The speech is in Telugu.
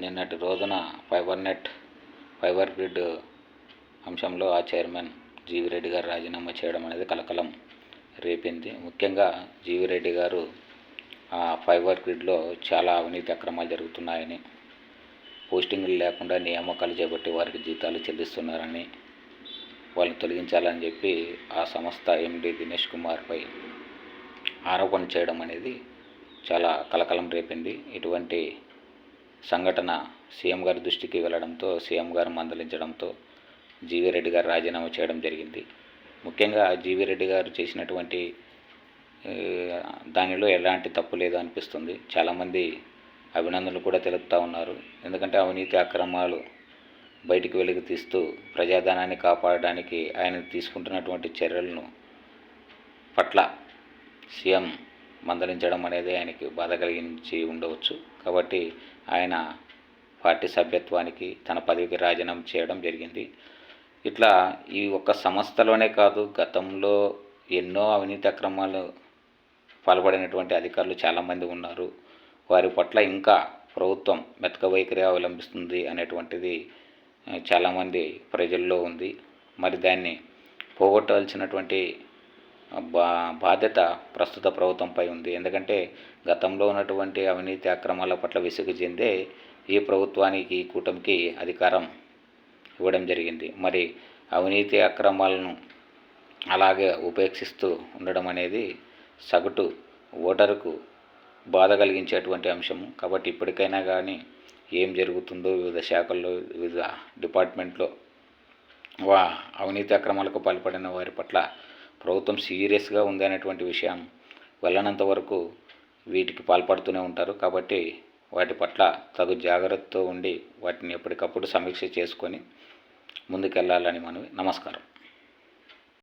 నిన్నటి రోజున ఫైబర్ నెట్ ఫైబర్ గ్రిడ్ అంశంలో ఆ చైర్మన్ జీవి రెడ్డి గారు రాజీనామా చేయడం అనేది కలకలం రేపింది. ముఖ్యంగా జీవి రెడ్డి గారు ఆ ఫైబర్ గ్రిడ్లో చాలా అవినీతి అక్రమాలు జరుగుతున్నాయని పోస్టింగ్లు లేకుండా నియామకాలు చేపట్టి వారికి జీతాలు చెల్లిస్తున్నారని వాళ్ళని తొలగించాలని చెప్పి ఆ సంస్థ ఎండి దినేష్ కుమార్పై ఆరోపణ చేయడం అనేది చాలా కలకలం రేపింది. ఇటువంటి సంఘటన సీఎం గారి దృష్టికి వెళ్ళడంతో సీఎం గారు మందలించడంతో జీవీ రెడ్డి గారు రాజీనామా చేయడం జరిగింది. ముఖ్యంగా జీవీ రెడ్డి గారు చేసినటువంటి దానిలో ఎలాంటి తప్పు లేదు అనిపిస్తుంది. చాలామంది అభినందనలు కూడా తెలుపుతూ ఉన్నారు. ఎందుకంటే అవినీతి అక్రమాలు బయటికి వెలుగు తీస్తూ ప్రజాధనాన్ని కాపాడడానికి ఆయన తీసుకుంటున్నటువంటి చర్యలను పట్ల సీఎం మందలించడం అనేది ఆయనకి బాధ కలిగించి ఉండవచ్చు. కాబట్టి ఆయన పార్టీ సభ్యత్వానికి తన పదవికి రాజీనామా చేయడం జరిగింది. ఇట్లా ఈ ఒక్క సంస్థలోనే కాదు గతంలో ఎన్నో అవినీతి అక్రమాలు పాల్పడినటువంటి అధికారులు చాలామంది ఉన్నారు. వారి పట్ల ఇంకా ప్రభుత్వం మెతక వైఖరి అవలంబిస్తుంది అనేటువంటిది చాలామంది ప్రజల్లో ఉంది. మరి దాన్ని పోగొట్టాల్సినటువంటి బా బాధ్యత ప్రస్తుత ప్రభుత్వంపై ఉంది. ఎందుకంటే గతంలో ఉన్నటువంటి అవినీతి అక్రమాల పట్ల విసుగు చెందే ఈ ప్రభుత్వానికి ఈ కూటమికి అధికారం ఇవ్వడం జరిగింది. మరి అవినీతి అక్రమాలను అలాగే ఉపేక్షిస్తూ ఉండడం అనేది సగటు ఓటరుకు బాధ కలిగించేటువంటి అంశము. కాబట్టి ఇప్పటికైనా కానీ ఏం జరుగుతుందో వివిధ శాఖల్లో వివిధ డిపార్ట్మెంట్లో వా అవినీతి అక్రమాలకు పాల్పడిన వారి పట్ల ప్రభుత్వం సీరియస్గా ఉంది అనేటువంటి విషయం వెళ్ళనంత వరకు వీటికి పాల్పడుతూనే ఉంటారు. కాబట్టి వాటి పట్ల తగు జాగ్రత్తతో ఉండి వాటిని ఎప్పటికప్పుడు సమీక్ష చేసుకొని ముందుకెళ్ళాలని మనవి. నమస్కారం.